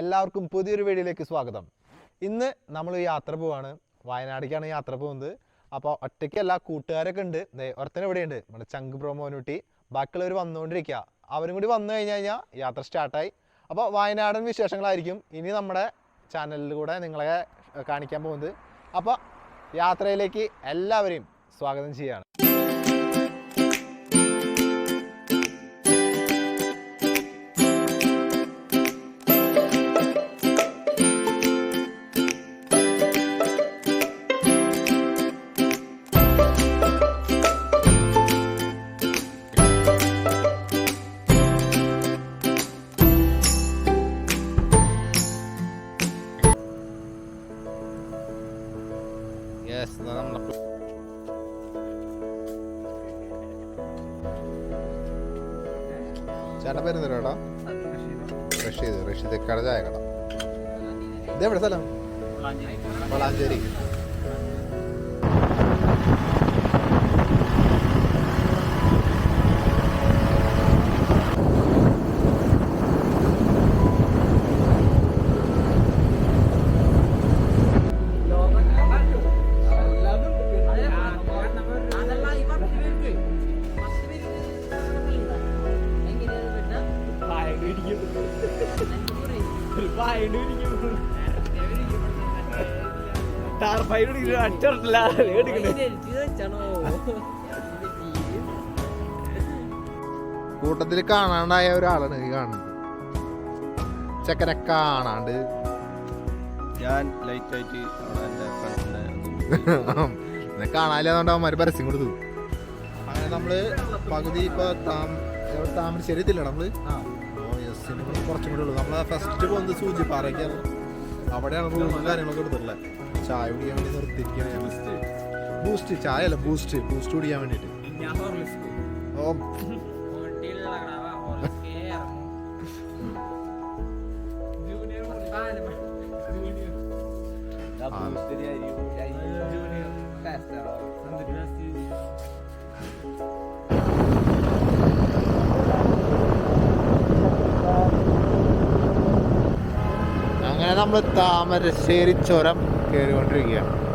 എല്ലാവർക്കും പുതിയൊരു വീഡിയോയിലേക്ക് സ്വാഗതം. ഇന്ന് നമ്മൾ യാത്ര പോവാണ്. വയനാടേക്കാണ് യാത്ര പോകുന്നത്. അപ്പോൾ ഒറ്റയ്ക്കല്ല കൂട്ടുകാരൊക്കെ ഉണ്ട്. ഒരുത്തൻ ഇവിടെയുണ്ട്. നമ്മുടെ ചങ്ക് പ്രൊമോനുട്ടി ബാക്കിയുള്ളവർ വന്നുകൊണ്ടിരിക്കുക അവരും കൂടി വന്നു കഴിഞ്ഞ് കഴിഞ്ഞാൽ യാത്ര സ്റ്റാർട്ടായി അപ്പോൾ വയനാടൻ വിശേഷങ്ങളായിരിക്കും ഇനി നമ്മുടെ ചാനലിലൂടെ നിങ്ങളെ കാണിക്കാൻ പോകുന്നത്. അപ്പോൾ യാത്രയിലേക്ക് എല്ലാവരെയും സ്വാഗതം ചെയ്യുകയാണ് റഷീദ് റഷീദ് കടജായ കട ഇതെവിടെ സ്ഥലം? വളാഞ്ചേരി. കൂട്ടത്തിൽ കാണാണ്ടായ ഒരാളാണ് ഈ കാണുന്നത്. ചെക്കനെ കാണാണ്ട്. ഞാൻ ലൈറ്റ് ആയിട്ട് എന്നെ കാണാനില്ലാതുകൊണ്ട് അവന്മാര് പരസ്യം കൊടുത്തു. അങ്ങനെ നമ്മൾ പകുതി ഇപ്പൊ താമരശ്ശേരി എത്തില്ല നമ്മൾ? ഇവിടെ കുറച്ചും കൂടെ ഉള്ളു നമ്മളാ ഫസ്റ്റ് പോകുന്നത് സൂചിപ്പാറയ്ക്കാണ് അവിടെയാണ് റൂമും കാര്യങ്ങളൊക്കെ എടുത്തിട്ടുള്ളത് ചായ കുടിക്കാൻ വേണ്ടി നിർത്തിയിരിക്കുകയാണ് ഞാൻ ബൂസ്റ്റ് ചായ അല്ല ബൂസ്റ്റ് ബൂസ്റ്റ് കുടിക്കാൻ വേണ്ടിട്ട് ഓ നമ്മൾ താമരശ്ശേരി ചുരം കയറിക്കൊണ്ടിരിക്കുകയാണ്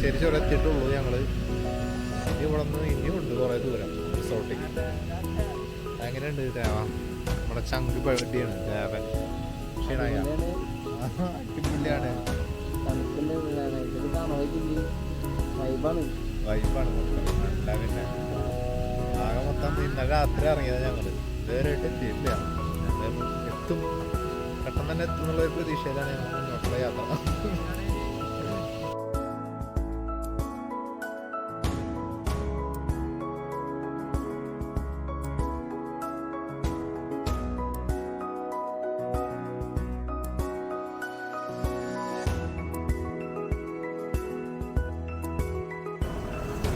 താമരശ്ശേരി ചുരം എത്തിയിട്ടുള്ളൂ ഞങ്ങൾ. ഇനി ഇവിടെ നിന്ന് ഇനിയും ഉണ്ട് കുറെ ദൂരം റിസോർട്ടിൽ എങ്ങനെയുണ്ട് ദേവ നമ്മുടെ ചങ്ക് പെട്ടിയാണ് ദേവൻ. ക്ഷീണായ? അടിപൊളിയാണ്. വൈബാണ്. നല്ല പിന്നെ. ആകെ മൊത്തം ഇന്നലെ രാത്രി ഇറങ്ങിയത് ഞങ്ങൾ. ഇതുവരെയായിട്ട് എത്തിയില്ല എത്തും. പെട്ടെന്ന് തന്നെ എത്തും എന്നുള്ള ഒരു പ്രതീക്ഷയിലാണ് ഞങ്ങൾ മുന്നോട്ടുള്ള യാത്ര.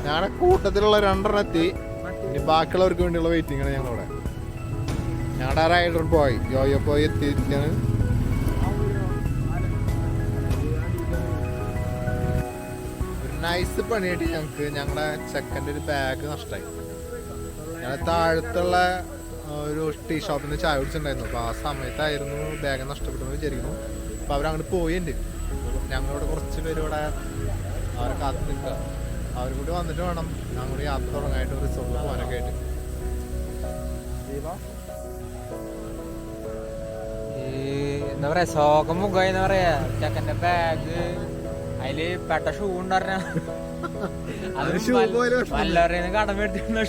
ഞങ്ങളുടെ കൂട്ടത്തിലുള്ള രണ്ടെണ്ണം എത്തി ഇനി ബാക്കിയുള്ളവർക്ക് വേണ്ടിയുള്ള വെയിറ്റിംഗ് ആണ് ഞങ്ങളിവിടെ. ഞങ്ങളുടെ റൈഡർ പോയി. യോയോ പോയി എത്തിയിരിക്കാണ് ഒരു നൈസ് പണിയായിട്ട് ഞങ്ങൾക്ക് ഞങ്ങളുടെ ചെക്കന്റെ ഒരു ബാഗ് നഷ്ടമായി ഞങ്ങൾ താഴത്തുള്ള ഒരു ടീ ഷോപ്പിൽ നിന്ന് ചായ കുടിച്ചിട്ടുണ്ടായിരുന്നു. അപ്പോൾ ആ സമയത്തായിരുന്നു ബാഗ് നഷ്ടപ്പെട്ടെന്ന് വിചാരിക്കുന്നു. അപ്പോൾ അവരങ്ങോട്ട് പോയിട്ടുണ്ട് ഞങ്ങളിവിടെ കുറച്ച് പേര് ഇവിടെ അവരെ കാത്തു അവരും കൂടി വന്നിട്ട് വേണം. ഞാൻ കൂടി യാത്ര തുടങ്ങാനായിട്ട് റിസോർട്ടിൽ പോകാനൊക്കെ ആയിട്ട്. ഈ എന്താ പറയാ ശോകം മുഖമായി എന്താ പറയാ. ചെക്കന്റെ ബാഗ് അതിൽ പെട്ട ഷൂ ഉണ്ടായിരുന്ന. വല്ലവരെന്ന് കടം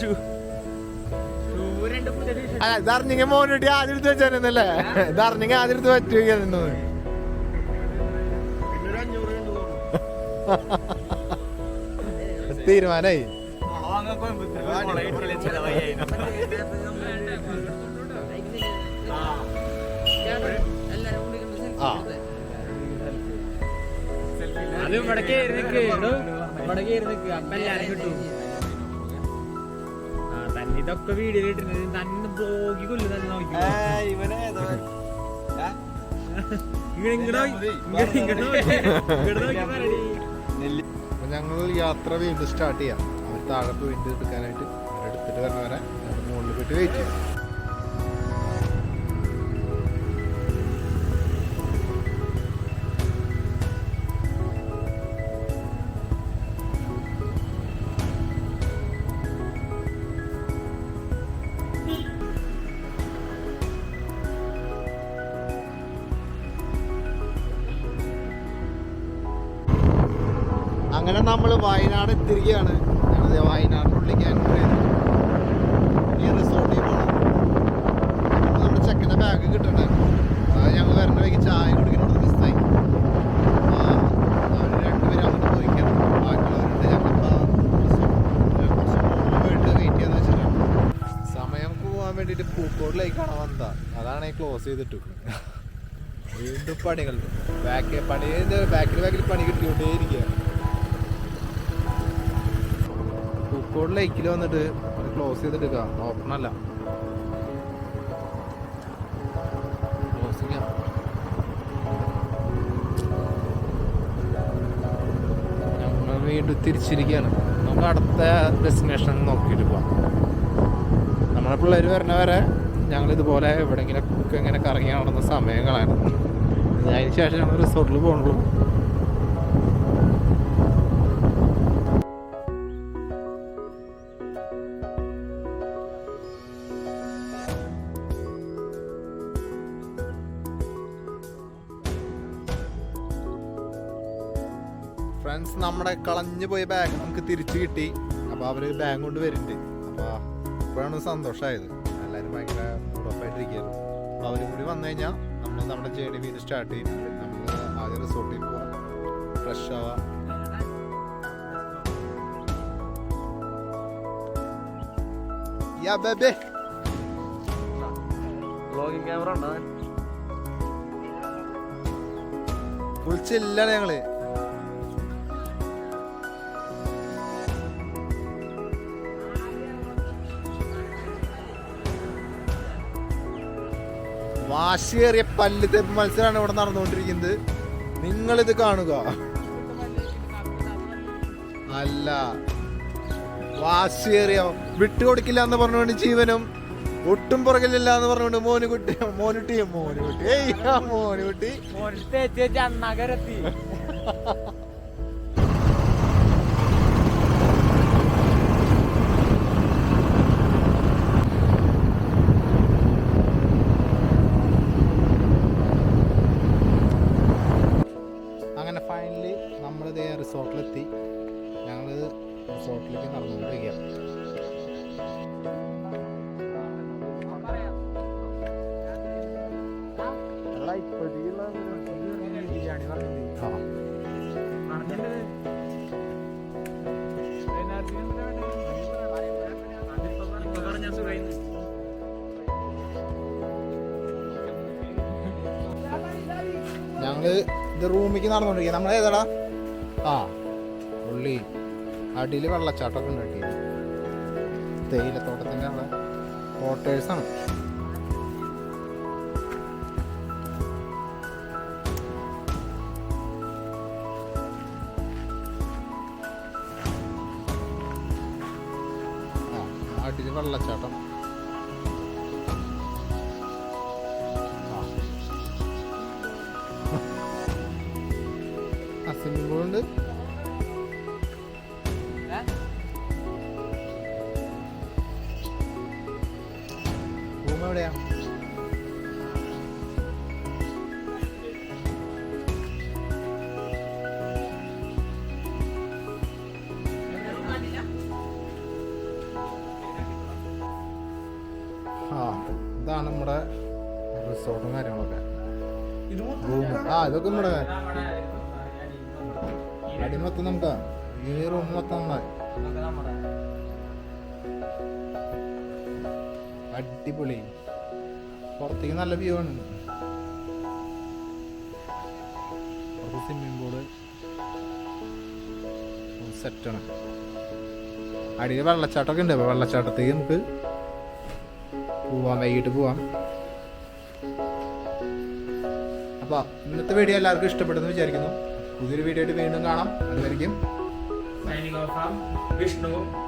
ഷൂ മോനോട്ടി ആദ്യം എടുത്ത് വെച്ചായിരുന്നല്ലേ ആദ്യം എടുത്ത് തീരുമാനായി ആ. അത് ഇവിടെ കേറി നിക്ക് എടോ, ഇവിടെ കേറി നിക്ക് അപ്പൊ എല്ലാരും കിട്ടും. ആ തന്നെ ഇതൊക്കെ വീഡിയോ ഇട്ടിരുന്നത് തന്നെ ബ്ലോഗി കൊല്ലു തന്നെ നോക്കി. ഇങ്ങനെ നോക്കി. ഇങ്ങോട്ട് ഇങ്ങോട്ട് ഇങ്ങോട്ട് നോക്കി ഞങ്ങൾ യാത്ര വീണ്ടും സ്റ്റാർട്ട് ചെയ്യാം. അവർ താഴെ പോയിട്ട് എടുക്കാനായിട്ട് അവരെടുത്തിട്ട് വരണവരെ മുകളിൽ പോയിട്ട് വെയിറ്റ് ചെയ്യാം. അങ്ങനെ നമ്മൾ വയനാട് എത്തിരിക്കുകയാണ് ഞങ്ങൾ വയനാടിനുള്ളിലേക്ക് എന്റർ ചെയ്തു ഈ റിസോർട്ടിൽ പോകണം നമ്മുടെ ചെക്കന്റെ ബാഗ് കിട്ടണ്ടേ? ഞങ്ങൾ വരണ വഴിക്ക് ചായ കുടിക്കണോട് മിസ്സായി അവർ രണ്ടുപേരും അങ്ങോട്ട് വെയിറ്റ് സമയം അതാണ് ക്ലോസ് ചെയ്തിട്ട് വീണ്ടും പണികൾ. ബാക്ക് പണി ബാക്കിൽ ബാക്കിൽ പണി കിട്ടിക്കൊണ്ടേയിരിക്കുക പൂക്കോട് ലൈക്കിൽ വന്നിട്ട് ക്ലോസ് ചെയ്തിട്ട് ഓപ്പൺ അല്ല. ഞങ്ങൾ വീണ്ടും തിരിച്ചിരിക്കുകയാണ്. നമുക്ക് അടുത്ത ഡെസ്റ്റിനേഷൻ നോക്കിയിട്ട് പോവാം. നമ്മളെ പിള്ളേർ വരണ വരെ ഞങ്ങൾ ഇതുപോലെ എവിടെയെങ്കിലൊക്കെ ഇങ്ങനെ കറങ്ങി നടന്ന സമയം കളയണം അതിന് ശേഷം ഞങ്ങൾ റിസോർട്ടിൽ പോകുള്ളൂ കളഞ്ഞു പോയ ബാഗ് നമുക്ക് തിരിച്ചു കിട്ടി. അപ്പോൾ അവർ ബാഗ് കൊണ്ട് വരുന്നുണ്ട്. അപ്പോൾ ഇപ്പോഴാണ് സന്തോഷമായത്. എല്ലാവരും ഭയങ്കര മൂഡ് ഓഫ് ആയിട്ടിരിക്കുകയായിരുന്നു. അപ്പോൾ അവരും കൂടി വന്നു കഴിഞ്ഞാൽ നമ്മൾ നമ്മുടെ ജേണി വീട് സ്റ്റാർട്ട് ചെയ്യുന്നുണ്ട് നമ്മൾ ആദ്യം റിസോർട്ടിൽ പോകാം ഫ്രഷ് ആവാം. യാ ബേബേ വ്ളോഗിംഗ് ക്യാമറ ഉണ്ടോ? ഫുൾ ചില്ലാണ് ഞങ്ങൾ. വാശിയേറിയ പല്ല് തെപ്പ് മത്സരമാണ് ഇവിടെ നടന്നുകൊണ്ടിരിക്കുന്നത്. നിങ്ങളിത് കാണുക. അല്ല. വാശിയേറിയ വിട്ടുകൊടുക്കില്ല എന്ന് പറഞ്ഞുകൊണ്ട് ജീവനും ഒട്ടും പുറകിലില്ല എന്ന് പറഞ്ഞുകൊണ്ട് മോനുകുട്ടി മോനുട്ടി മോനുകുട്ടി. ഏയ് മോനുകുട്ടി. മോനിട്ട് ഞങ്ങൾ ഇത് റൂമിലേക്ക് നടന്നുകൊണ്ടിരിക്കുക നമ്മൾ ഏതാടാ? ആ ഉള്ളി. അടിയിൽ വെള്ളച്ചാട്ടമൊക്കെ ഉണ്ട് അടിയിൽ തേയിലത്തോട്ടത്തിന്റെ അവിടെ ക്വാർട്ടേഴ്സാണ് ആ അടിയിൽ വെള്ളച്ചാട്ടം. എവിടെയാ ആ ഇതാണ് നമ്മുടെ റിസോർട്ടും കാര്യങ്ങളൊക്കെ. റൂം. ആ ഇതൊക്കെ നമ്മുടെ അടി മൊത്തം നമുക്ക് ഈ റൂം മൊത്തം നമ്മുടെ അടിപൊളി. പുറത്തേക്ക് നല്ല വ്യൂ ആണ്. സ്വിമ്മിംഗ് പൂൾ സെറ്റാണ് അടിയിൽ വെള്ളച്ചാട്ടമൊക്കെ ഉണ്ട്. അപ്പോൾ വെള്ളച്ചാട്ടത്തേക്ക് നമുക്ക് പോവാം. വൈകിട്ട് പോവാം. അപ്പോൾ ഇന്നത്തെ വീഡിയോ എല്ലാവർക്കും ഇഷ്ടപ്പെടുന്നു വിചാരിക്കുന്നു. പുതിയൊരു വീഡിയോ ആയിട്ട് വീണ്ടും കാണാം. അതുവരെയും വിഷ്ണു.